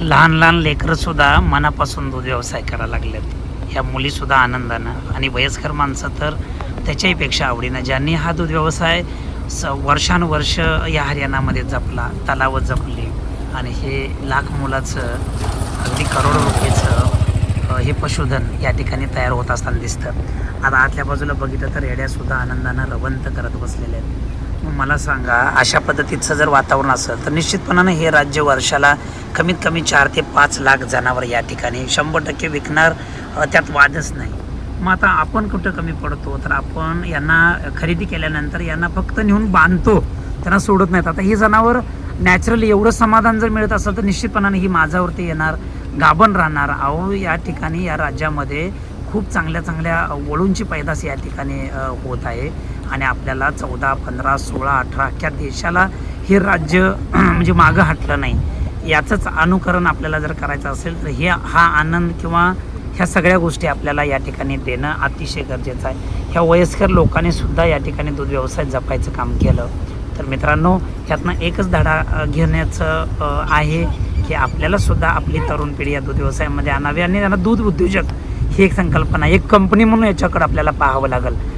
लहान लहान लेकरंसुद्धा मनापासून दूध व्यवसाय करायला लागलेत. ह्या मुलीसुद्धा आनंदानं आणि वयस्कर माणसं तर त्याच्याहीपेक्षा आवडीनं ज्यांनी हा दूध व्यवसाय स वर्षानुवर्ष या हरियाणामध्ये जपला तलावं जपली आणि हे लाख मुलाचं अगदी करोडो रुपयेचं हे पशुधन या ठिकाणी तयार होत असताना दिसतं. आता आतल्या बाजूला बघितलं तर रेड्यासुद्धा आनंदानं रवंत करत बसलेल्या आहेत. मला सांगा अशा पद्धतीचं जर वातावरण असेल तर निश्चितपणानं हे राज्य वर्षाला कमीत कमी चार ते पाच लाख जनावर या ठिकाणी शंभर टक्के विकणार त्यात वादच नाही. मग आता आपण कुठं कमी पडतो? तर आपण यांना खरेदी केल्यानंतर यांना फक्त नेऊन बांधतो त्यांना सोडत नाहीत. आता ही जनावर नॅचरली एवढं समाधान जर मिळत असेल तर निश्चितपणाने ही माझ्यावरती येणार गाभण राहणार. अहो या ठिकाणी या राज्यामध्ये खूप चांगल्या चांगल्या वळूंची पैदास या ठिकाणी होत आहे. आणि आपल्याला चौदा पंधरा सोळा अठरा अख्ख्या देशाला हे राज्य म्हणजे मागं हटलं नाही. याचंच अनुकरण आपल्याला जर करायचं असेल तर हे हा आनंद किंवा ह्या सगळ्या गोष्टी आपल्याला या ठिकाणी देणं अतिशय गरजेचं आहे. ह्या वयस्कर लोकांनी सुद्धा या ठिकाणी दूध व्यवसाय जपायचं काम केलं. तर मित्रांनो ह्यातनं एकच धडा घेण्याचं आहे की आपल्याला सुद्धा आपली तरुण पिढी या दूध व्यवसायामध्ये आणावी आणि त्यांना दूध उद्योजक ही एक संकल्पना एक कंपनी म्हणून याच्याकडे आपल्याला पाहावं लागेल.